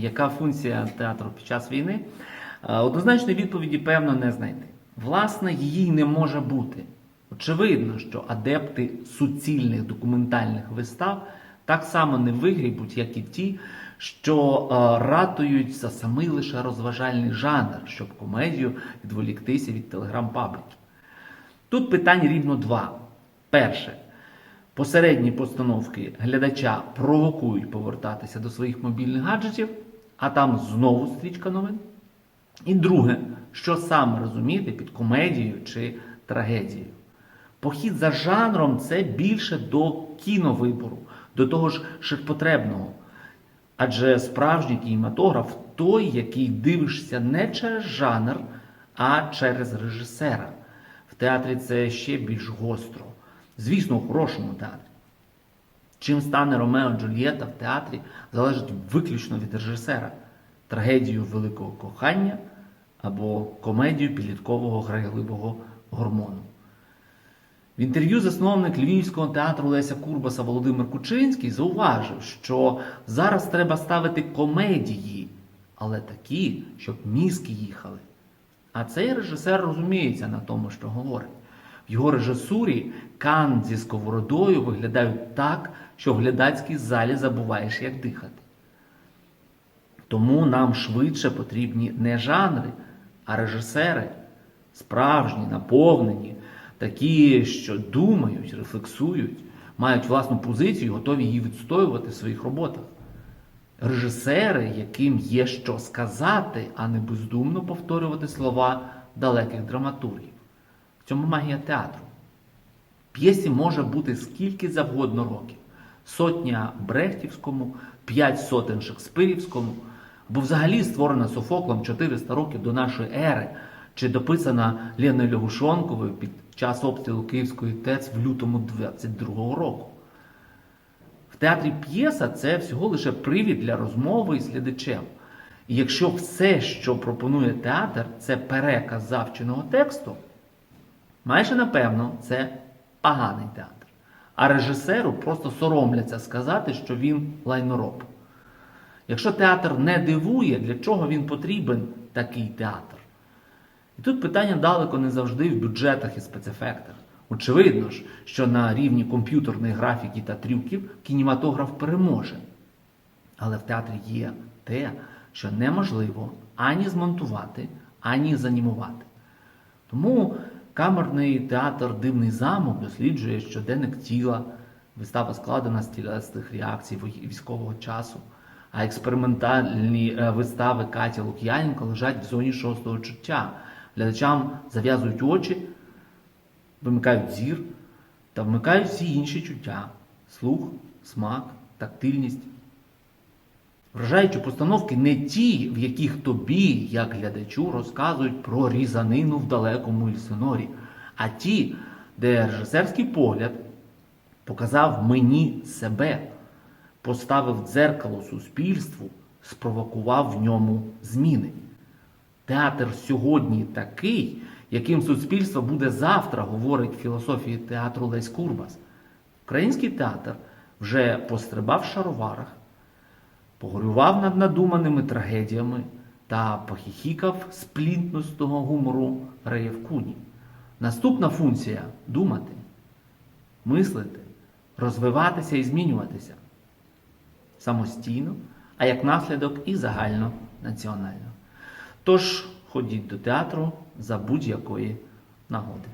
Яка функція театру під час війни? Е, Однозначної відповіді, певно, не знайти. Власне, її не може бути. Очевидно, що адепти суцільних документальних вистав так само не вигрібуть, як і ті, що е, ратують за самий лише розважальний жанр, щоб комедію відволіктися від телеграм-пабліків. Тут питань рівно два. Перше, посередні постановки глядача провокують повертатися до своїх мобільних гаджетів, а там знову стрічка новин. І друге, що саме розуміти під комедією чи трагедією. Похід за жанром це більше до кіновибору, до того ж ширпотребного. Адже справжній кінематограф той, який дивишся не через жанр, а через режисера. В театрі це ще більш гостро. Звісно, у хорошому театрі. Чим стане Ромео Джульєта в театрі, залежить виключно від режисера, трагедію великого кохання або комедію підліткового грайливого гормону. В інтерв'ю засновник Львівського театру Леся Курбаса Володимир Кучинський зауважив, що зараз треба ставити комедії, але такі, щоб мізки їхали. А цей режисер розуміється на тому, що говорить. В його режисурі кан зі сковородою виглядають так, що в глядацькій залі забуваєш, як дихати. Тому нам швидше потрібні не жанри, а режисери, справжні, наповнені, такі, що думають, рефлексують, мають власну позицію, готові її відстоювати в своїх роботах. Режисери, яким є що сказати, а не бездумно повторювати слова далеких драматургів. В цьому магія театру. П'єсі може бути скільки завгодно років. Сотня Брехтівському, п'ять сотень Шекспирівському, або взагалі створена Софоклом 400 років до нашої ери, чи дописана Леною Лягушонковою під час обстрілу Київської ТЕЦ в лютому 22-го року. В театрі п'єса це всього лише привід для розмови із глядачем. І якщо все, що пропонує театр, це переказ завченого тексту, майже напевно це поганий театр. А режисеру просто соромляться сказати, що він лайнороб. Якщо театр не дивує, для чого він потрібен такий театр? І тут питання далеко не завжди в бюджетах і спецефектах. Очевидно ж, що на рівні комп'ютерної графіки та трюків кінематограф переможе. Але в театрі є те, що неможливо ані змонтувати, ані занімувати. Тому камерний театр Дивний замок досліджує щоденник тіла, вистава складена з тілесних реакцій військового часу, а експериментальні е, вистави Каті Лук'яненко лежать в зоні шостого чуття. Глядачам зав'язують очі, вимикають зір та вмикають всі інші чуття: слух, смак, тактильність. Вражаючі постановки не ті, в яких тобі, як глядачу, розказують про різанину в далекому Ільсинорі, а ті, де режисерський погляд показав мені себе, поставив дзеркало суспільству, спровокував в ньому зміни. Театр сьогодні такий, яким суспільство буде завтра, говорить філософії театру Лесь Курбас. Український театр вже пострибав в шароварах, погорював над надуманими трагедіями та похихікав з плінтностого гумору Реєв Куні. Наступна функція думати, мислити, розвиватися і змінюватися самостійно, а як наслідок і загальнонаціонально. Тож ходіть до театру за будь-якої нагоди.